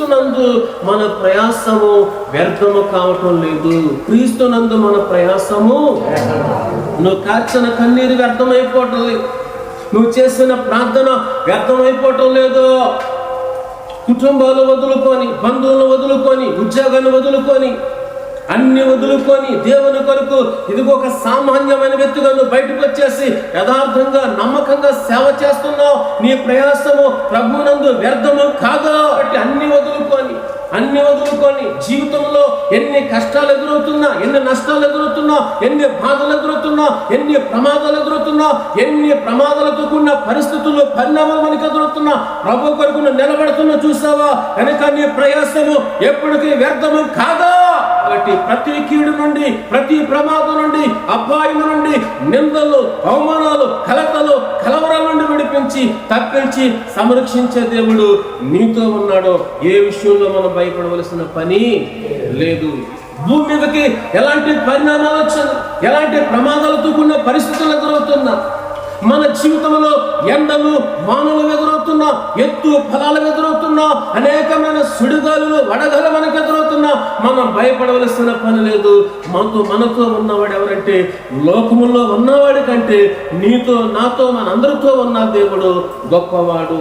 క్రీస్తునందు మన ప్రయాసము వ్యర్థము కావటం లేదు. క్రీస్తునందు మన ప్రయాసము నువ్వు కార్చిన కన్నీరు వ్యర్థమైపోవటం లేదు నువ్వు చేసిన ప్రార్థన వ్యర్థమైపోవటం లేదు. కుటుంబాలు వదులుకొని బంధువులను వదులుకొని ఉద్యోగాన్ని వదులుకొని అన్ని వదులుకొని దేవుని కొరకు ఇది ఒక సామాన్యమైన వ్యక్తిగా నువ్వు బయటకు వచ్చేసి యథార్థంగా నమ్మకంగా సేవ చేస్తున్నావు. నీ ప్రయాసము ప్రభునందు వ్యర్థము కాదు. అన్ని వదులుకొని అన్ని జీవితంలో ఎన్ని కష్టాలు ఎదురవుతున్నా ఎన్ని నష్టాలు ఎదురవుతున్నా ఎన్ని బాధలు ఎదురవుతున్నా ఎన్ని ప్రమాదాలు ఎదురవుతున్నా ఎన్ని ప్రమాదాలతో కూడిన పరిస్థితుల్లో పరిణామాలు మనకు ఎదురవుతున్నా ప్రభు కొరకు నువ్వు నిలబడుతున్నా చూసావా? కనుక నీ ప్రయాసము ఎప్పటికీ వ్యర్థము కాదా? కాబట్టి ప్రతి కీడు నుండి ప్రతి ప్రమాదం నుండి అపాయం నుండి నిందలు అవమానాలు కలతలు కలవరాల తప్పించి సంరక్షించే దేవుడు నీతో ఉన్నాడో ఏ విషయంలో మనం భయపడవలసిన పని లేదు. భూమి మీదకి ఎలాంటి పరిణామాలు వచ్చినా ఎలాంటి ప్రమాదాలతో కూడిన పరిస్థితులు ఎదురవుతున్నా? మన జీవితంలో ఎండలు వానలు ఎదురవుతున్నా? ఎత్తు ఫలాలు ఎదురవుతున్నా? అనేకమైన సుడిగాలు వడగలు మనకు ఎదురవుతున్నా మనం భయపడవలసిన పని లేదు. మనతో మనతో ఉన్నవాడు ఎవరంటే లోకములో ఉన్నవాడి కంటే నీతో నాతో మనందరితో ఉన్న దేవుడు గొప్పవాడు.